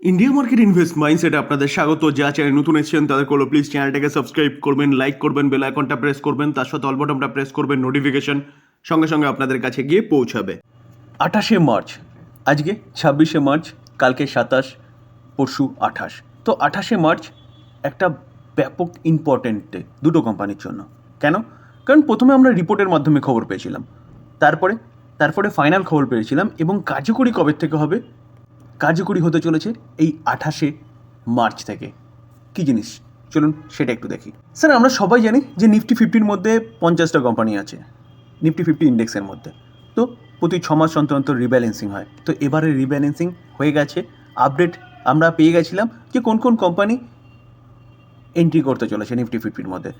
India market invest মাইন্ডসেটে আপনাদের স্বাগত। যা চ্যানেল নতুন এসেছেন, তাদের করল প্লিজ চ্যানেলটাকে সাবস্ক্রাইব করবেন লাইক করবেন বেল আইকনটা প্রেস করবেন, তার সাথে অল বটনটা প্রেস করবেন নোটিফিকেশন সঙ্গে সঙ্গে আপনাদের কাছে গিয়ে পৌঁছাবে। আঠাশে মার্চ, আজকে ছাব্বিশে মার্চ, কালকে সাতাশ, পরশু আঠাশ। তো আঠাশে মার্চ একটা ব্যাপক ইম্পর্টেন্ট ডে দুটো কোম্পানির জন্য। কেন? কারণ প্রথমে আমরা রিপোর্টের মাধ্যমে খবর পেয়েছিলাম। তারপরে তারপরে ফাইনাল খবর পেয়েছিলাম এবং কার্যকরী কবে থেকে হবে কার্যকরী হতে চলেছে এই আঠাশে মার্চ থেকে। কী জিনিস? চলুন সেটা একটু দেখি। স্যার, আমরা সবাই জানি যে নিফটি ফিফটির মধ্যে পঞ্চাশটা কোম্পানি আছে, নিফটি ফিফটি ইন্ডেক্সের মধ্যে। তো প্রতি ছ মাস অন্তর অন্তর রিব্যালেন্সিং হয়। তো এবারে রিব্যালেন্সিং হয়ে গেছে, আপডেট আমরা পেয়ে গেছিলাম যে কোন কোন কোম্পানি এন্ট্রি করতে চলেছে নিফটি ফিফটির মধ্যে।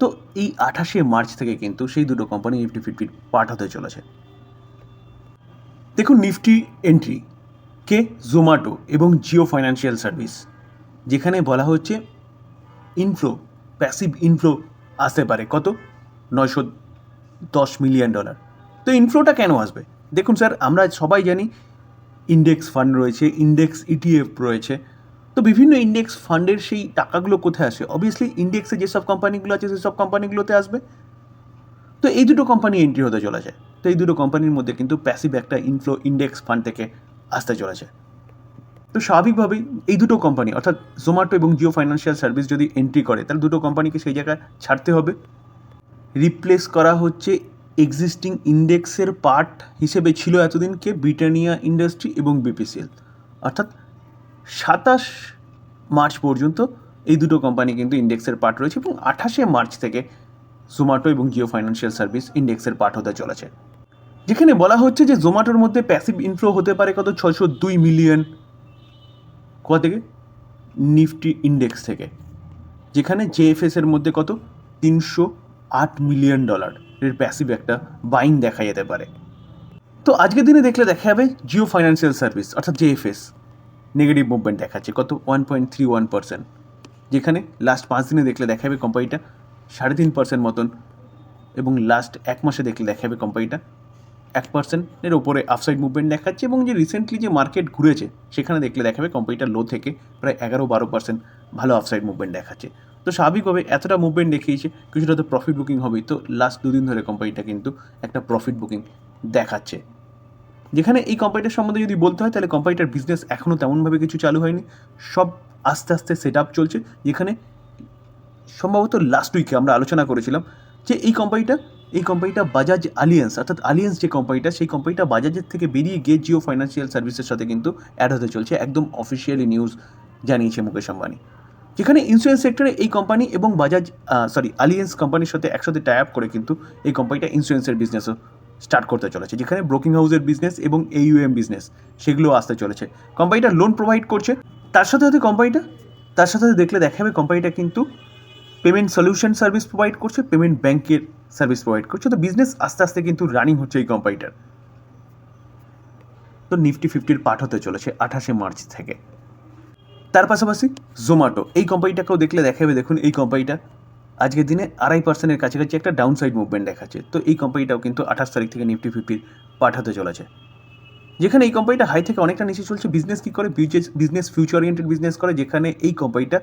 তো এই আঠাশে মার্চ থেকে কিন্তু সেই দুটো কোম্পানি নিফটি ফিফটির হতে চলেছে। দেখুন, নিফটি এন্ট্রি কে? জোম্যাটো এবং জিও ফাইন্যান্সিয়াল সার্ভিস যেখানে বলা হচ্ছে ইনফ্লো প্যাসিভ ইনফ্লো আসতে পারে। কত? নয়শো দশ মিলিয়ন ডলার তো ইনফ্লোটা কেন আসবে? দেখুন স্যার আমরা সবাই জানি ইন্ডেক্স ফান্ড রয়েছে ইন্ডেক্স ইটিএফ রয়েছে। তো বিভিন্ন ইন্ডেক্স ফান্ডের সেই টাকাগুলো কোথায় আসে? অবভিয়াসলি ইন্ডেক্সে যেসব কোম্পানিগুলো আছে, সেসব কোম্পানিগুলোতে আসবে। তো এই দুটো কোম্পানি এন্ট্রি হতে চলেছে। তো এই দুটো কোম্পানির মধ্যে কিন্তু প্যাসিভ একটা ইনফ্লো ইন্ডেক্স ফান্ড থেকে আসতে চলেছে। তো স্বাভাবিকভাবেই এই দুটো কোম্পানি অর্থাৎ জোম্যাটো এবং জিও ফাইন্যান্সিয়াল সার্ভিস যদি এন্ট্রি করে, তাহলে দুটো কোম্পানিকে সেই জায়গায় ছাড়তে হবে। রিপ্লেস করা হচ্ছে এক্সিস্টিং ইন্ডেক্সের পার্ট হিসেবে ছিল এতদিনকে ব্রিটানিয়া ইন্ডাস্ট্রি এবং বিপিসিএল অর্থাৎ সাতাশ মার্চ পর্যন্ত এই দুটো কোম্পানি কিন্তু ইন্ডেক্সের পার্ট রয়েছে এবং আঠাশে মার্চ থেকে জোম্যাটো এবং জিও ফাইন্যান্সিয়াল সার্ভিস ইন্ডেক্সের পার্ট হতে চলেছে। যেখানে বলা হচ্ছে যে জোম্যাটোর মধ্যে প্যাসিভ ইনফ্লো হতে পারে কত? ছশো দুই মিলিয়ন কোথা থেকে? নিফটি ইন্ডেক্স থেকে। যেখানে জেএফএস এর মধ্যে কত? তিনশো আট মিলিয়ন ডলার এর প্যাসিভ একটা বাইং দেখা যেতে পারে। তো আজকের দিনে দেখলে দেখা যাবে জিও ফাইন্যান্সিয়াল সার্ভিস অর্থাৎ জেএফএস নেগেটিভ মুভমেন্ট দেখাচ্ছে, কত? One point three one percent যেখানে লাস্ট পাঁচ দিনে দেখলে দেখা যাবে কোম্পানিটা সাড়ে তিন পার্সেন্ট মতন, এবং লাস্ট এক মাসে দেখলে দেখা যাবে কোম্পানিটা এক পার্সেন্টের ওপরে আফসাইড মুভমেন্ট দেখাচ্ছে এবং যে রিসেন্টলি যে মার্কেট ঘুরেছে, সেখানে দেখলে দেখাবে কোম্পানিটা লো থেকে প্রায় এগারো বারো পার্সেন্ট ভালো আফসাইড মুভমেন্ট দেখাচ্ছে। তো স্বাভাবিকভাবে এতটা মুভমেন্ট দেখিয়েছে, কিছুটা তো প্রফিট বুকিং হবেই। তো লাস্ট দুদিন ধরে কোম্পানিটা কিন্তু একটা প্রফিট বুকিং দেখাচ্ছে। যেখানে এই কোম্পানিটার সম্বন্ধে যদি বলতে হয়, তাহলে কোম্পানিটার বিজনেস এখনও তেমনভাবে কিছু চালু হয়নি। সব আস্তে আস্তে সেট আপ চলছে। যেখানে সম্ভবত লাস্ট উইকে আমরা আলোচনা করেছিলাম যে এই কোম্পানিটা এই কোম্পানিটা বাজাজ আলিয়েন্স অর্থাৎ আলিয়েন্স যে কোম্পানিটা সেই কোম্পানিটা বাজাজের থেকে বেরিয়ে গিয়ে জিও ফাইন্যান্সিয়াল সার্ভিসের সাথে কিন্তু অ্যাড হতে চলছে। একদম অফিসিয়ালি নিউজ জানিয়েছে মুকেশ আম্বানি। যেখানে ইন্স্যুরেন্স সেক্টরে এই কোম্পানি এবং বাজাজ সরি আলিয়েন্স কোম্পানির সাথে একসাথে টাই আপ করে কিন্তু এই কোম্পানিটা ইন্স্যুরেন্সের বিজনেসও স্টার্ট করতে চলেছে। যেখানে ব্রোকিং হাউসের বিজনেস এবং এইউএম বিজনেস সেগুলো আসতে চলেছে। কোম্পানিটা লোন প্রোভাইড করছে। তার সাথে সাথে কোম্পানিটা তার সাথে সাথে দেখলে দেখা যাবে কোম্পানিটা কিন্তু পেমেন্ট সলিউশন সার্ভিস প্রোভাইড করছে পেমেন্ট ব্যাংকের সার্ভিস প্রোভাইড করছে। তো বিজনেস আস্তে আস্তে কিন্তু রানিং হচ্ছে এই কোম্পানিটার তো নিফটি ফিফটির পাঠ হতে চলেছে আঠাশে মার্চ থেকে। তার পাশাপাশি জোম্যাটো এই কোম্পানিটাকেও দেখলে দেখাবে, দেখুন এই কোম্পানিটা আজকের দিনে আড়াই পার্সেন্টের কাছাকাছি একটা ডাউন সাইড মুভমেন্ট দেখাচ্ছে। তো এই কোম্পানিটাও কিন্তু আঠাশ তারিখ থেকে নিফটি ফিফটির পাঠাতে চলেছে। যেখানে এই কোম্পানিটা হাই থেকে অনেকটা নিচে চলছে। বিজনেস কী করে? বিজনেস ফিউচার ওরিয়েন্টেড বিজনেস করে, যেখানে এই কোম্পানিটা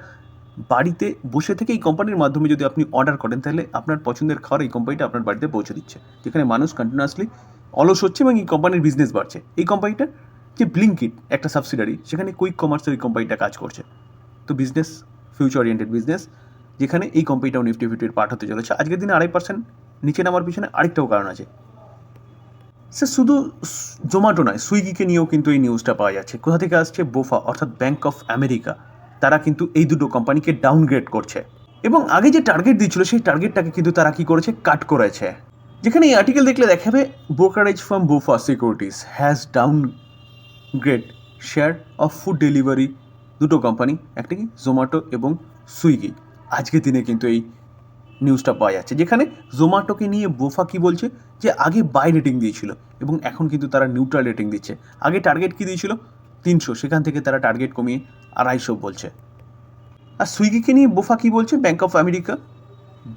বাড়িতে বসে থেকে এই কোম্পানির মাধ্যমে যদি আপনি অর্ডার করেন, তাহলে আপনার পছন্দের খাবার এই কোম্পানিটা আপনার বাড়িতে পৌঁছে দিচ্ছে। যেখানে মানুষ কন্টিনিউয়াসলি অলস হচ্ছে এবং এই কোম্পানির বিজনেস বাড়ছে। এই কোম্পানিটা যে ব্লিঙ্কিট একটা সাবসিডারি সেখানে কুইক কমার্সের এই কোম্পানিটা কাজ করছে। তো বিজনেস ফিউচার ওরিয়েন্টেড বিজনেস যেখানে এই কোম্পানিটাও নিফটি ফিফটির পার্ট হতে চলেছে। আজকের দিনে আড়াই পার্সেন্ট নিচে নামার পিছনে আরেকটাও কারণ আছে। স্যার শুধু জোম্যাটো নয় সুইগিকে নিয়েও কিন্তু এই নিউজটা পাওয়া যাচ্ছে। কোথা থেকে আসছে? বোফা, অর্থাৎ ব্যাঙ্ক অফ আমেরিকা তারা কিন্তু এই দুটো কোম্পানিকে ডাউনগ্রেড করছে। এবং আগে যে টার্গেট দিয়েছিল, সেই টার্গেটটাকে কিন্তু তারা কি করেছে? কাট করেছে। যেখানে এই আর্টিকেল দেখলে দেখাবে brokerage firm BofA securities has downgrade share of food delivery দুটো কোম্পানি একটা কি? জোম্যাটো এবং সুইগি আজকের দিনে কিন্তু এই নিউজটা পাওয়া যাচ্ছে, যেখানে জোম্যাটোকে নিয়ে বোফা কি বলছে? যে আগে বাই রেটিং দিয়েছিল, এবং এখন কিন্তু তারা নিউট্রাল রেটিং দিচ্ছে। আগে টার্গেট কি দিয়েছিল? তিনশো। সেখান থেকে তারা টার্গেট কমিয়ে আড়াইশো বলছে। আর সুইগিকে নিয়ে বোফা কী বলছে? Bank of America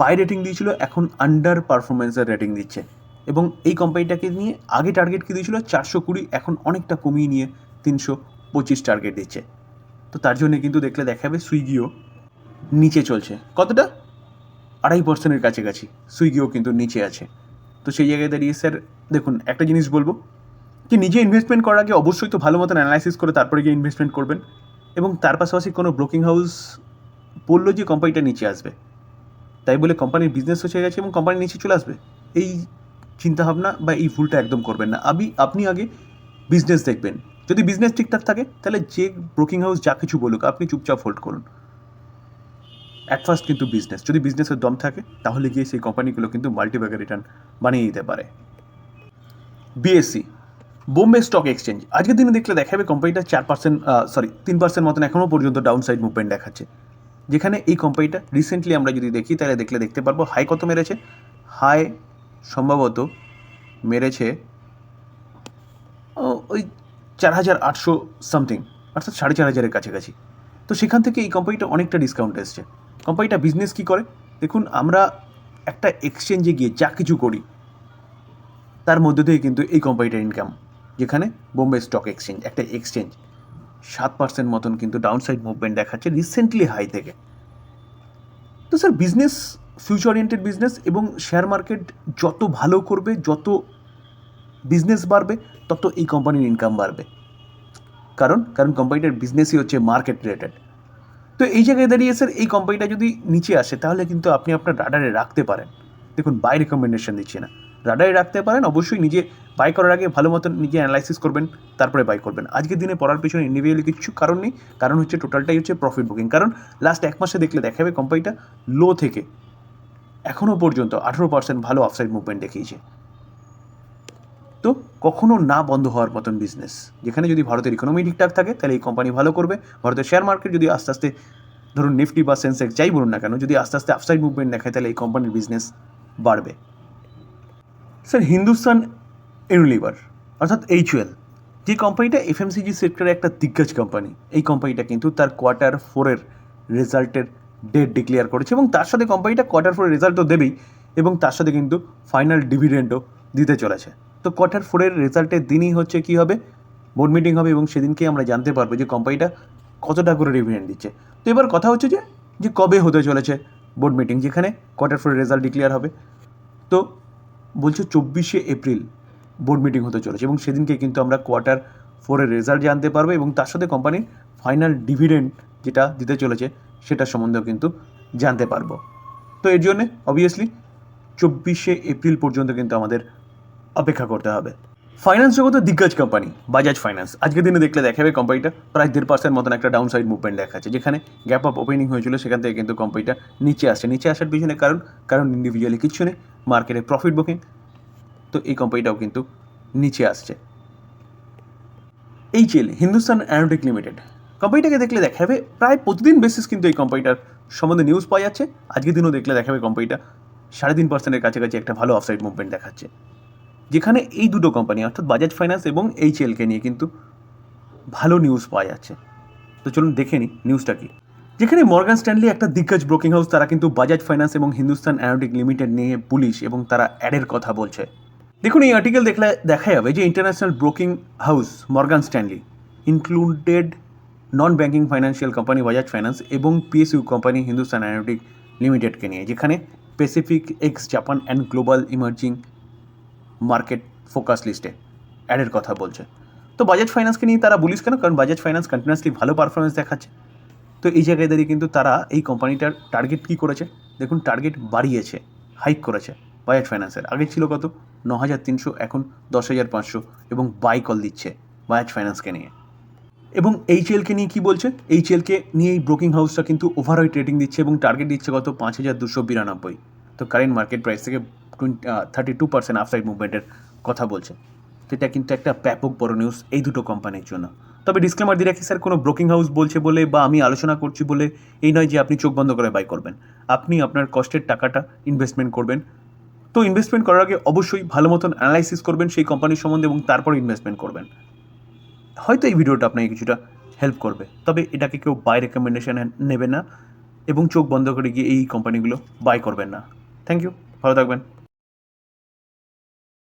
buy rating দিয়েছিল, এখন আন্ডার পারফরমেন্সের রেটিং দিচ্ছে। এবং এই কোম্পানিটাকে নিয়ে আগে টার্গেট কি দিয়েছিল? চারশো কুড়ি, এখন অনেকটা কমিয়ে নিয়ে তিনশো পঁচিশ টার্গেট দিচ্ছে। তো তার জন্য কিন্তু দেখলে দেখাবে সুইগিও নিচে চলছে। কতটা? আড়াই পার্সেন্টের কাছাকাছি সুইগিও কিন্তু নিচে আছে। তো সেই জায়গায় দাঁড়িয়ে স্যার দেখুন, একটা জিনিস বলব। যে নিজে ইনভেস্টমেন্ট করার আগে অবশ্যই তো ভালো মতন অ্যানালাইসিস করে তারপরে গিয়ে ইনভেস্টমেন্ট করবেন। এবং তার পাশাপাশি কোনো ব্রোকিং হাউস বলল যে কোম্পানিটা নিচে আসবে। তাই বলে কোম্পানির বিজনেস হয়ে গেছে এবং কোম্পানি নিচে চলে আসবে। এই চিন্তাভাবনা বা এই ভুলটা একদম করবেন না। আপনি আপনি আগে বিজনেস দেখবেন। যদি বিজনেস ঠিকঠাক থাকে, তাহলে যে ব্রোকিং হাউস যা কিছু বলুক, আপনি চুপচাপ হোল্ড করুন। অ্যাট ফার্স্ট কিন্তু বিজনেস যদি বিজনেসের দম থাকে, তাহলে গিয়ে সেই কোম্পানিগুলো কিন্তু মাল্টিব্যাগের রিটার্ন বানিয়ে দিতে পারে। বিএসসি বোম্বে স্টক এক্সচেঞ্জ আজকের দিনে দেখলে দেখাবে কোম্পানিটা চার পার্সেন্ট সরি তিন পার্সেন্ট মতন এখনও পর্যন্ত ডাউন সাইড মুভমেন্ট দেখাচ্ছে। যেখানে এই কোম্পানিটা রিসেন্টলি আমরা যদি দেখি, তাহলে দেখলে দেখতে পারব হাই কত মেরেছে? হাই সম্ভবত মেরেছে ওই চার হাজার আটশো সামথিং অর্থাৎ সাড়ে চার হাজারের কাছাকাছি। তো সেখান থেকে এই কোম্পানিটা অনেকটা ডিসকাউন্ট এসছে। কোম্পানিটা বিজনেস কী করে? দেখুন, আমরা একটা এক্সচেঞ্জে গিয়ে যা কিছু করি, তার মধ্যে দিয়ে কিন্তু এই কোম্পানিটার ইনকাম যেখানে বোম্বে স্টক এক্সচেঞ্জ, একটা এক্সচেঞ্জ, সাত পার্সেন্ট মতন কিন্তু ডাউন সাইড মুভমেন্ট দেখাচ্ছে রিসেন্টলি হাই থেকে। তো sir business future oriented business এবং শেয়ার মার্কেট যত ভালো করবে, যত বিজনেস বাড়বে, তত এই কোম্পানির ইনকাম বাড়বে। কারণ কারণ কোম্পানিটার বিজনেসই হচ্ছে মার্কেট রিলেটেড তো এই জায়গায় দাঁড়িয়ে স্যার এই কোম্পানিটা যদি নিচে আসে, তাহলে কিন্তু আপনি আপনার রাডারে রাখতে পারেন। দেখুন বাই রেকমেন্ডেশন দিচ্ছি না। রাডারে রাখতে পারেন, অবশ্যই নিজে বাই করার আগে ভালো মতন নিজে অ্যানালাইসিস করবেন, তারপরে বাই করবেন। আজকের দিনে পড়ার পিছনে ইন্ডিভিজুয়ালি কিছু কারণ নেই, কারণ হচ্ছে টোটালটাই হচ্ছে প্রফিট বুকিং কারণ লাস্ট এক মাসে দেখলে দেখাবে কোম্পানিটা লো থেকে এখনও পর্যন্ত আঠেরো পার্সেন্ট ভালো অফসাইড মুভমেন্ট দেখিয়েছে। তো কখনো না বন্ধ হওয়ার মতন বিজনেস যেখানে যদি ভারতের ইকোনমি ঠিকঠাক থাকে, তাহলে এই কোম্পানি ভালো করবে। ভারতের শেয়ার মার্কেট যদি আস্তে আস্তে, ধরুন নিফটি বা সেন্সেক্স যাই বলুন না কেন, যদি আস্তে আস্তে আফসাইড মুভমেন্ট দেখায়, তাহলে এই কোম্পানির বিজনেস বাড়বে। স্যার, হিন্দুস্তান ইউনিলিভার, অর্থাৎ এইচওয়েল যে কোম্পানিটা এফএমসিজি সেক্টরে একটা দিগ্গজ কোম্পানি এই কোম্পানিটা কিন্তু তার কোয়ার্টার ফোরের রেজাল্টের ডেট ডিক্লেয়ার করেছে এবং তার সাথে কোম্পানিটা কোয়ার্টার ফোরের রেজাল্ট তো দেবেই এবং তার সাথে কিন্তু ফাইনাল ডিভিডেন্ডও দিতে চলেছে। তো কোয়ার্টার ফোরের রেজাল্টের দিনই হচ্ছে কি হবে? বোর্ড মিটিং হবে এবং সেদিনকে আমরা জানতে পারব যে কোম্পানিটা কতটা করে ডিভিডেন্ড দিচ্ছে। তো এবার কথা হচ্ছে যে যে কবে হতে চলেছে বোর্ড মিটিং যেখানে কোয়ার্টার ফোরের রেজাল্ট ডিক্লেয়ার হবে। তো বলছে চব্বিশে এপ্রিল বোর্ড মিটিং হতে চলেছে এবং সেদিনকে কিন্তু আমরা কোয়ার্টার ফোরের রেজাল্ট জানতে পারব এবং তার সাথে কোম্পানির ফাইনাল ডিভিডেন্ড যেটা দিতে চলেছে সেটা সম্বন্ধেও কিন্তু জানতে পারব। তো এর জন্যে অবভিয়াসলি চব্বিশে এপ্রিল পর্যন্ত কিন্তু আমাদের অপেক্ষা করতে হবে। ফাইন্যান্স জগতের দিগ্গজ কোম্পানি বাজাজ ফাইন্যান্স আজকের দিনে দেখলে দেখাবে কোম্পানিটা প্রায় দেড় পার্সেন্ট মতন একটা ডাউন সাইড মুভমেন্ট দেখাচ্ছে, যেখানে গ্যাপ আপ ওপেনিং হয়েছিল, সেখান থেকে কিন্তু কোম্পানিটা নিচে আসছে। নিচে আসার পিছনে কারণ কারণ ইন্ডিভিজুয়ালি কিচ্ছু নেই মার্কেটে প্রফিট বুকিং তো এই কোম্পানিটাও কিন্তু নিচে আসছে। এইচএল হিন্দুস্তান অ্যারোটিক লিমিটেড কোম্পানিটাকে দেখলে দেখাবে, প্রায় প্রতিদিন বেসিস কিন্তু এই কোম্পানিটার সম্বন্ধে নিউজ পাওয়া যাচ্ছে। আজকের দিনও দেখলে দেখাবে কোম্পানিটা সাড়ে তিন পার্সেন্টের কাছাকাছি একটা ভালো অফসাইড মুভমেন্ট দেখাচ্ছে। যেখানে এই দুটো কোম্পানি অর্থাৎ বাজাজ ফাইন্যান্স এবং এইচএলকে নিয়ে কিন্তু ভালো নিউজ পাওয়া যাচ্ছে। তো চলুন দেখে নিই নিউজটা কি। যেখানে মর্গান স্ট্যানলি একটা দিগ্গজ ব্রোকিং হাউস তারা কিন্তু বাজাজ ফাইন্যান্স এবং হিন্দুস্তান অ্যারোটিক লিমিটেড নিয়ে পুলিশ এবং তারা অ্যাডের কথা বলছে। দেখুন, এই আর্টিকেল দেখলে দেখা যাবে যে international broking house Morgan Stanley included non banking financial company Bajaj finance এবং পিএসইউ কোম্পানি হিন্দুস্তান অ্যারোটিক লিমিটেডকে নিয়ে, যেখানে Pacific ex Japan and global emerging market focus লিস্টে অ্যাডের কথা বলছে। তো বাজাজ ফাইন্যান্সকে নিয়ে তারা বলিস কেন? কারণ বাজাজ ফাইন্যান্স কন্টিনিউসলি ভালো পারফরমেন্স দেখাচ্ছে। তো এই জায়গায় দাঁড়িয়ে কিন্তু তারা এই কোম্পানিটার টার্গেট কী করেছে? দেখুন টার্গেট বাড়িয়েছে হাইক করেছে বাজাজ ফাইন্যান্সের আগে ছিল কত? ন হাজার তিনশো, এখন দশ হাজার পাঁচশো এবং বাই কল দিচ্ছে বাজাজ ফাইন্যান্সকে নিয়ে। এবং এইচএলকে নিয়ে কী বলছে? এইচএলকে নিয়ে এই ব্রোকিং হাউসটা কিন্তু ওভারঅল রেটিং দিচ্ছে এবং টার্গেট দিচ্ছে কত? পাঁচ হাজার দুশো বিরানব্বই। তো কারেন্ট মার্কেট প্রাইস থেকে twenty thirty two percent upside মুভমেন্টের কথা বলছে। যেটা কিন্তু একটা ব্যাপক বড় নিউজ এই দুটো কোম্পানির জন্য। তবে ডিসক্লেমার দিয়ে রাখি, স্যার, কোনো ব্রোকিং হাউস বলছে বলে বা আমি আলোচনা করছি বলে এই নয় যে আপনি চোখ বন্ধ করে বাই করবেন। আপনি আপনার কষ্টের টাকাটা ইনভেস্টমেন্ট করবেন। তো ইনভেস্টমেন্ট করার আগে অবশ্যই ভালো মতন অ্যানালাইসিস করবেন সেই কোম্পানির সম্বন্ধে এবং তারপর ইনভেস্টমেন্ট করবেন। হয়তো এই ভিডিওটা আপনাকে কিছুটা হেল্প করবে, তবে এটাকে কেউ বাই রেকমেন্ডেশন নেবে না এবং চোখ বন্ধ করে গিয়ে এই কোম্পানিগুলো বাই করবেন না। থ্যাংক ইউ ভালো থাকবেন।